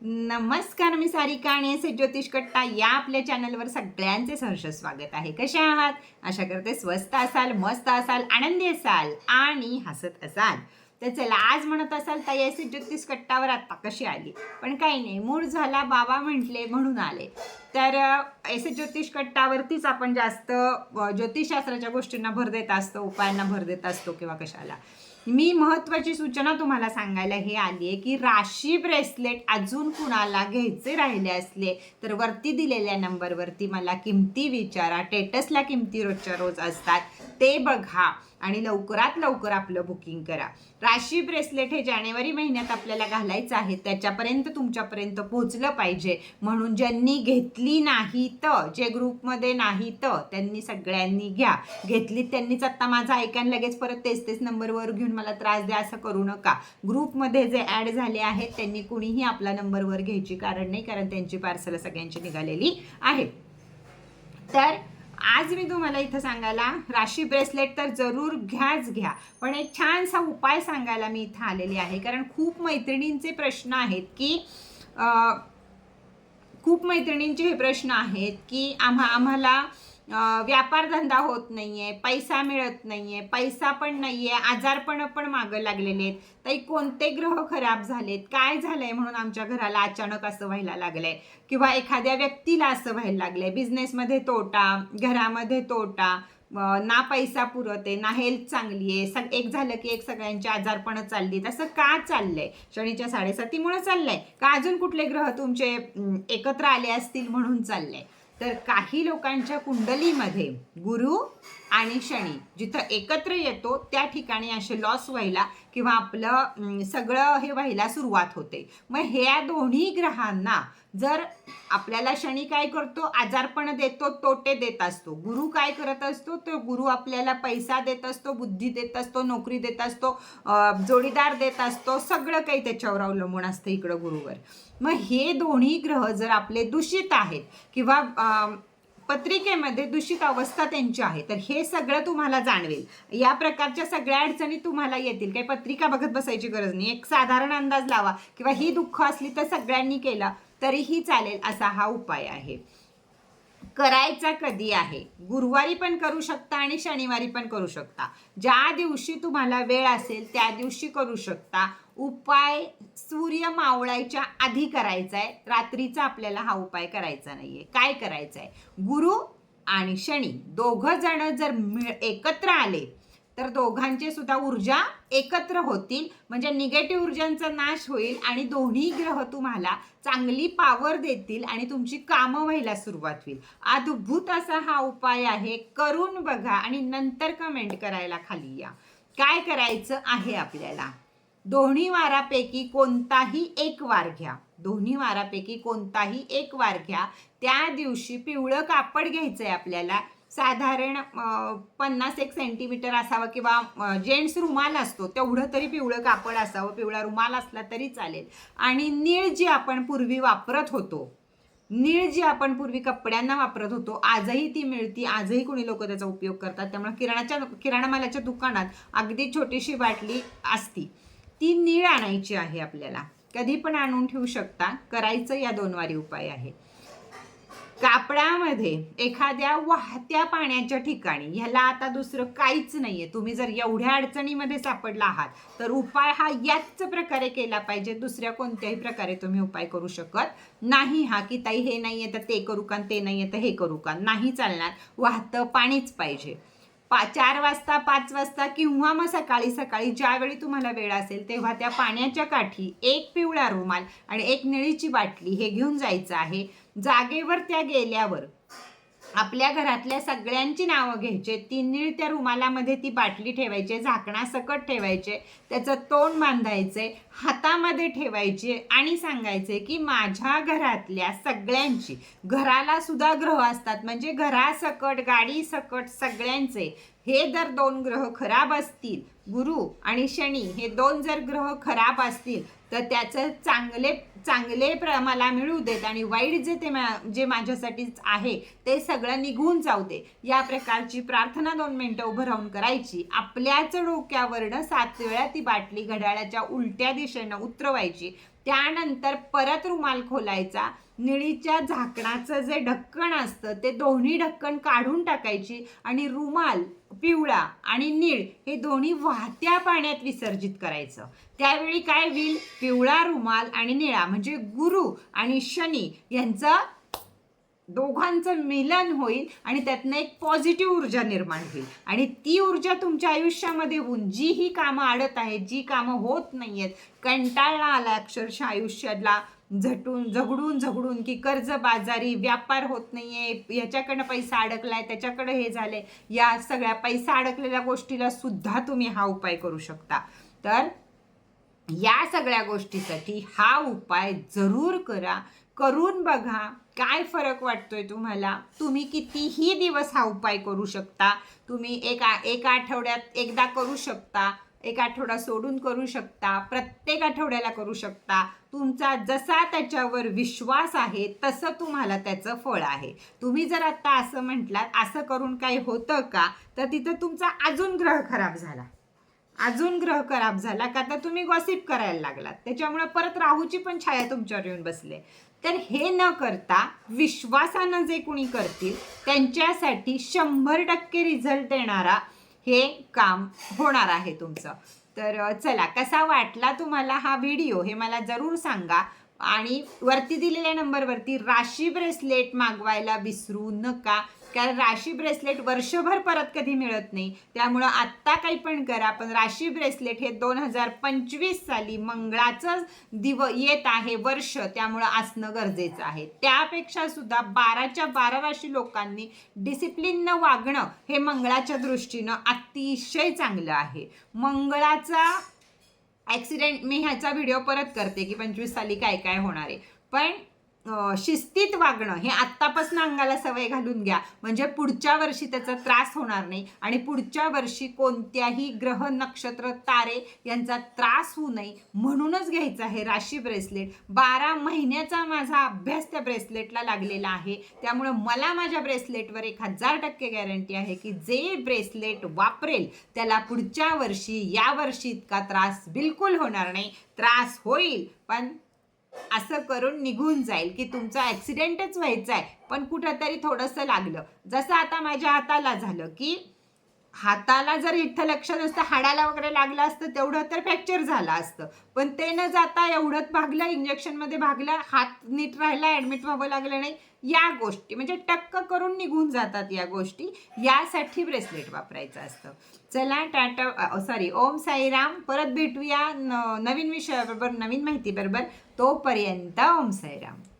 नमस्कार मी सारिका आणि एस ज्योतिष कट्टा या आपल्या चॅनलवर सगळ्यांचे सहर्ष स्वागत आहे. कसे आहात? आशा करते स्वस्त असाल मस्त असाल आनंदी असाल आणि हसत असाल. तर चला आज म्हणत असाल तर एस ज्योतिष कट्टावर आत्ता कशी आली? पण काही नाही मूळ झाला बाबा म्हटले म्हणून आले. तर एस ज्योतिष कट्टावरतीच आपण जास्त ज्योतिषशास्त्राच्या गोष्टींना भर देत असतो उपायांना भर देत असतो किंवा कशाला. मी महत्वाची सूचना तुम्हाला सांगायला हे आली आहे की राशी ब्रेसलेट अजून कुणाला घ्यायचे राहिले असले तर वरती दिलेल्या नंबरवरती मला किमती विचारा. टेटसला किमती रोजच्या रोज असतात. ते बघा. आणि लवकरात लवकर आपलं बुकिंग करा. राशी ब्रेसलेट हे जानेवारी महिन्यात आपल्याला घालायचं आहे. त्याच्यापर्यंत तुमच्यापर्यंत पोहोचलं पाहिजे. म्हणून ज्यांनी घेतली नाही तर जे ग्रुपमध्ये नाही तर त्यांनी सगळ्यांनी घ्या. घेतली त्यांनीच आत्ता माझं ऐकायला लगेच परत तेच तेच नंबरवर घेऊन मला त्रास द्या असं करू नका. ग्रुपमध्ये जे ॲड झाले आहेत त्यांनी कुणीही आपला नंबरवर घ्यायची कारण नाही कारण त्यांची पार्सल सगळ्यांची निघालेली आहे. तर आज मी तुम्हाला इथं सांगायला राशी ब्रेसलेट तर जरूर घ्याच घ्या. पण एक छानसा उपाय सांगायला मी इथं आलेली आहे. कारण खूप मैत्रिणींचे प्रश्न आहेत की खूप मैत्रिणींचे हे प्रश्न आहेत की आम्हा आम्हाला व्यापारधंदा होत नाही आहे पैसा मिळत नाही आहे पैसा पण नाही आहे आजारपण पण मागं लागलेले आहेत. ताई कोणते ग्रह खराब झालेत? काय झालंय म्हणून आमच्या घराला अचानक असं व्हायला लागलंय? किंवा एखाद्या व्यक्तीला असं व्हायला लागलंय? बिझनेसमध्ये तोटा घरामध्ये तोटा ना पैसा पुरत आहे ना हेल्थ चांगली आहे सग एक झालं की एक सगळ्यांची आजारपणं चालली तसं का चाललंय? शनीच्या साडेसातीमुळे चाललंय? का अजून कुठले ग्रह तुमचे एकत्र आले असतील म्हणून चाललंय? तर काही लोकांच्या कुंडलीमध्ये गुरु आणि शनी जिथं एकत्र येतो त्या ठिकाणी असे लॉस व्हायला किंवा आपलं सगळं हे व्हायला सुरुवात होते. मग ह्या दोन्ही ग्रहांना जर आपल्याला शनी काय करतो आजारपण देतो तोटे देत असतो. गुरु काय करत असतो तो गुरु आपल्याला पैसा देत असतो बुद्धी देत असतो नोकरी देत असतो जोडीदार देत असतो सगळं काही त्याच्यावर अवलंबून असतं इकडं गुरुवर. मग हे दोन्ही ग्रह जर आपले दूषित आहेत किंवा पत्रिकेमध्ये दूषित अवस्था त्यांची आहे तर हे सगळं तुम्हाला जाणवेल. या प्रकारच्या सगळ्या अडचणी तुम्हाला येतील. काही पत्रिका बघत बसायची गरज नाही. एक साधारण अंदाज लावा किंवा ही दुःख असली तर सगळ्यांनी केलं तरीही चालेल असा हा उपाय आहे. करायचा कधी आहे? गुरुवारी पण करू शकता आणि शनिवारी पण करू शकता. ज्या दिवशी तुम्हाला वेळ असेल त्या दिवशी करू शकता. उपाय सूर्य मावळायच्या आधी करायचा आहे. रात्रीचा आपल्याला हा उपाय करायचा नाहीये. काय करायचा आहे? गुरु आणि शनी दोघं जण जर मिळ एकत्र आले तर दोघांचे सुद्धा ऊर्जा एकत्र होतील. म्हणजे निगेटिव्ह ऊर्जांचा नाश होईल आणि दोन्ही ग्रह तुम्हाला चांगली पावर देतील आणि तुमची कामं व्हायला सुरुवात होईल. अद्भुत असा हा उपाय आहे. करून बघा आणि नंतर कमेंट करायला खाली या. काय करायचं आहे आपल्याला? दोन्ही वारापैकी कोणताही एक वार घ्या. दोन्ही वारापैकी कोणताही एक वार घ्या. त्या दिवशी पिवळं कापड घ्यायचं आहे आपल्याला. साधारण पन्नास एक सेंटीमीटर असावं किंवा जेंट्स रुमाल असतो तेवढं तरी पिवळं कापड असावं. पिवळा रुमाल असला तरी चालेल. आणि निळ जी आपण पूर्वी वापरत होतो निळ जी आपण पूर्वी कपड्यांना वापरत होतो आजही ती मिळती. आजही कोणी लोक त्याचा उपयोग करतात. त्यामुळे किराणाच्या किराणा मालाच्या दुकानात अगदी छोटीशी बाटली असती. ती नीळ आणायची आहे आपल्याला. कधी पण आणून ठेवू शकता. करायचं या दोनवारी उपाय आहे. कापडामध्ये एखाद्या वाहत्या पाण्याच्या ठिकाणी ह्याला आता दुसरं काहीच नाहीये. तुम्ही जर एवढ्या अडचणीमध्ये सापडला आहात तर उपाय हा याच प्रकारे केला पाहिजे. दुसऱ्या कोणत्याही प्रकारे तुम्ही उपाय करू शकत नाही हा की ताई हे नाहीये तर ते करू का ते नाहीये तर हे करू का. नाही चालणार. वाहतं पाणीच पाहिजे. पा चार वाजता पाच वाजता किंवा मग सकाळी सकाळी ज्यावेळी तुम्हाला वेळ असेल तेव्हा त्या पाण्याच्या काठी एक पिवळा रुमाल आणि एक निळीची बाटली हे घेऊन जायचं आहे. जागेवर त्या गेल्यावर आपल्या घरातल्या सगळ्यांची नावं घ्यायचे. ती त्या रुमालामध्ये ती बाटली ठेवायची झाकणासकट ठेवायचे त्याचं तोंड बांधायचे हातामध्ये ठेवायचे आणि सांगायचे की माझ्या घरातल्या सगळ्यांची घराला सुद्धा ग्रह असतात. म्हणजे घरासकट गाडी सकट सगळ्यांचे. हे जर दोन ग्रह खराब असतील गुरु आणि शनी हे दोन जर ग्रह खराब असतील तर त्याचं चांगले चांगले प्र मला मिळू देत आणि वाईट जे ते मा- जे माझ्यासाठी आहे ते सगळं निघून जाऊ दे. या प्रकारची प्रार्थना दोन मिनटं उभं राहून करायची. आपल्याच डोक्यावरनं सात वेळा ती बाटली घड्याळाच्या उलट्या दिशेनं उतरवायची. त्यानंतर परत रुमाल खोलायचा निळीच्या झाकणाचं जे ढक्कण असतं ते दोन्ही ढक्कन काढून टाकायची आणि रुमाल पिवळा आणि निळ हे दोन्ही वाहत्या पाण्यात विसर्जित करायचं. त्यावेळी काय होईल? पिवळा रुमाल आणि निळा म्हणजे गुरु आणि शनी यांचं दोघांचं मिलन होईल आणि त्यातनं एक पॉझिटिव्ह ऊर्जा निर्माण होईल. आणि ती ऊर्जा तुमच्या आयुष्यामध्ये होऊन जी ही कामं अडत आहेत जी कामं होत नाही आहेत कंटाळा आला अक्षरशः आयुष्याला झटून झगडून झगडून की कर्ज बाजारी व्यापार होत नाहीये याच्याकडनं पैसा अडकलाय त्याच्याकडं हे झालंय या सगळ्या पैसा अडकलेल्या गोष्टीला सुद्धा तुम्ही हा उपाय करू शकता. तर या सगळ्या गोष्टीसाठी हा उपाय जरूर करा. करून बघा काय फरक वाटतोय तुम्हाला. तुम्ही कितीही दिवस हा उपाय करू शकता. तुम्ही एक एका एक आठवड्यात एकदा करू शकता. एक आठवडा सोडून करू शकता. प्रत्येक आठवड्याला करू शकता. तुमचा जसा त्याच्यावर विश्वास आहे तसं तुम्हाला त्याचं फळ आहे. तुम्ही जर आता असं म्हटलात असं करून काही होतं का? तर तिथं तुमचा अजून ग्रह खराब झाला. अजून ग्रह खराब झाला का? तर तुम्ही गॉसिप करायला लागलात. त्याच्यामुळे परत राहूची पण छाया तुमच्यावर येऊन बसले तर हे न करता विश्वासानं जे कुणी करतील त्यांच्यासाठी शंभर टक्के रिझल्ट देणारा हे काम होणार आहे तुमचं. तर चला कसा वाटला तुम्हाला हा व्हिडिओ हे मला जरूर सांगा. आणि वरती दिलेल्या नंबरवरती राशी ब्रेसलेट मागवायला विसरू नका. कारण राशी ब्रेसलेट वर्षभर परत कधी मिळत नाही. त्यामुळं आत्ता काही पण करा पण राशी ब्रेसलेट हे दोन हजार पंचवीस साली मंगळाचं दिव येत आहे वर्ष. त्यामुळं असणं गरजेचं आहे. त्यापेक्षा सुद्धा बाराच्या बारा राशी लोकांनी डिसिप्लिननं वागणं हे मंगळाच्या दृष्टीनं अतिशय चांगलं आहे. मंगळाचा ॲक्सिडेंट मी ह्याचा व्हिडिओ परत करते की पंचवीस साली काय काय होणार आहे. पण शिस्तीत वागणं हे आत्तापासून अंगाला सवय घालून घ्या. म्हणजे पुढच्या वर्षी त्याचा त्रास होणार नाही आणि पुढच्या वर्षी कोणत्याही ग्रह नक्षत्र तारे यांचा त्रास होऊ नये म्हणूनच घ्यायचं आहे राशी ब्रेसलेट. बारा महिन्याचा माझा अभ्यास त्या ब्रेसलेटला लागलेला आहे. त्यामुळं मला माझ्या ब्रेसलेटवर एक हजार टक्के गॅरंटी आहे की जे ब्रेसलेट वापरेल त्याला पुढच्या वर्षी या वर्षी इतका त्रास बिलकुल होणार नाही. त्रास होईल पण असं करून निघून जाईल की तुमचा ॲक्सिडेंटच व्हायचा आहे पण कुठंतरी थोडंसं लागलं. जसं आता माझ्या हाताला झालं की हाताला जर इथं लक्ष नसतं हाडाला वगैरे लागलं असतं तेवढं तर फ्रॅक्चर झालं असतं. पण ते न जाता एवढंच भागलं इंजेक्शनमध्ये भागलं हात नीट राहिला ॲडमिट व्हावं लागलं नाही या गोष्टी म्हणजे टक्क करून निघून जातात या गोष्टी यासाठी ब्रेसलेट वापरायचं असतं. चला टाटा सॉरी ओम साईराम परत भेटूया न- नवीन विषयाबरोबर नवीन माहितीबरोबर तोपर्यंत ओम साईराम.